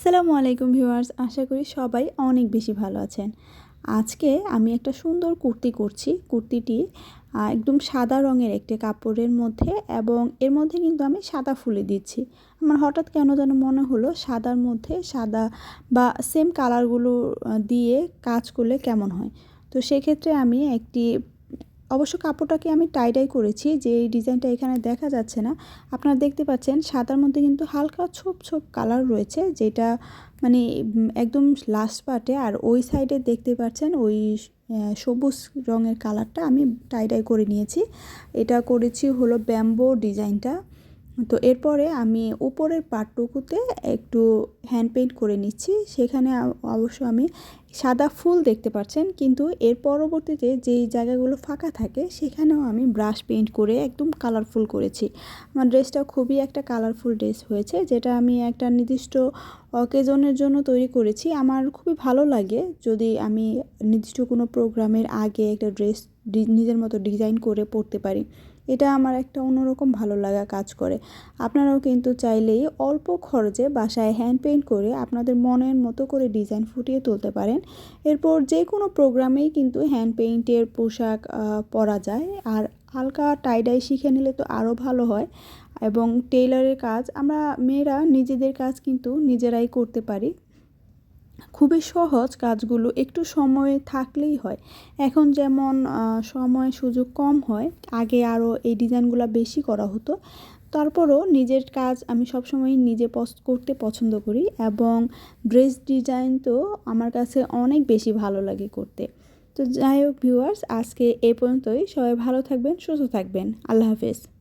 আসসালামু আলাইকুম ভিউয়ার্স, আশা করি সবাই অনেক বেশি ভালো আছেন। আজকে আমি একটা সুন্দর কুর্তি করছি। কুর্তিটি একদম সাদা রঙের একটি কাপড়ের মধ্যে এবং এর মধ্যে কিন্তু আমি সাদা ফুলে দিচ্ছি। আমার হঠাৎ কেন যেন মনে হলো, সাদার মধ্যে সাদা বা সেম কালারগুলো দিয়ে কাজ করলে কেমন হয়? তো সেক্ষেত্রে আমি একটি অবশ্য কাপড়টাকে আমি টাইডাই করেছি, যে এই ডিজাইনটা এখানে দেখা যাচ্ছে না। আপনারা দেখতে পাচ্ছেন, সাদার মধ্যে কিন্তু হালকা ছোপ ছোপ কালার রয়েছে, যেটা মানে একদম লাস্ট পার্টে আর ওই সাইডে দেখতে পাচ্ছেন, ওই সবুজ রঙের কালারটা আমি টাইডাই করে নিয়েছি। এটা করেছি হলো ব্যাম্বো ডিজাইনটা তো এরপরে আমি উপরের পাটটুকুতে একটু হ্যান্ড পেইন্ট করে নিচ্ছি। সেখানে অবশ্য আমি সাদা ফুল দেখতে পাচ্ছেন, কিন্তু এর পরবর্তীতে যেই জায়গাগুলো ফাঁকা থাকে, সেখানেও আমি ব্রাশ পেইন্ট করে একদম কালারফুল করেছি। আমার ড্রেসটা খুবই একটা কালারফুল ড্রেস হয়েছে, যেটা আমি একটা নির্দিষ্ট অকেজনের জন্য তৈরি করেছি। আমার খুবই ভালো লাগে যদি আমি নির্দিষ্ট কোনো প্রোগ্রামের আগে একটা ড্রেস নিজের মতো ডিজাইন করে পরতে পারি। এটা আমার একটা অন্যরকম ভালো লাগা কাজ করে। আপনারাও কিন্তু চাইলেই অল্প খরচে বাসায় হ্যান্ড পেইন্ট করে আপনাদের মনের মতো করে ডিজাইন ফুটিয়ে তুলতে পারেন। এরপর যে কোনো প্রোগ্রামেই কিন্তু হ্যান্ড পেইন্টের পোশাক পরা যায়। আর হালকা টাইডাই শিখে নিলে তো আরও ভালো হয়। এবং টেইলারের কাজ, আমরা মেয়েরা নিজেদের কাজ কিন্তু নিজেরাই করতে পারি। খুবই সহজ কাজগুলো একটু সময় থাকলেই হয়। এখন যেমন সময় সুযোগ কম হয়, আগে আরও এই ডিজাইনগুলো বেশি করা হতো। তারপরও নিজের কাজ আমি সবসময় নিজে পছ করতে পছন্দ করি এবং ড্রেস ডিজাইন তো আমার কাছে অনেক বেশি ভালো লাগে করতে। তো যাই হোক ভিউয়ার্স আজকে এ পর্যন্তই। সবাই ভালো থাকবেন, সুস্থ থাকবেন। আল্লাহ হাফেজ।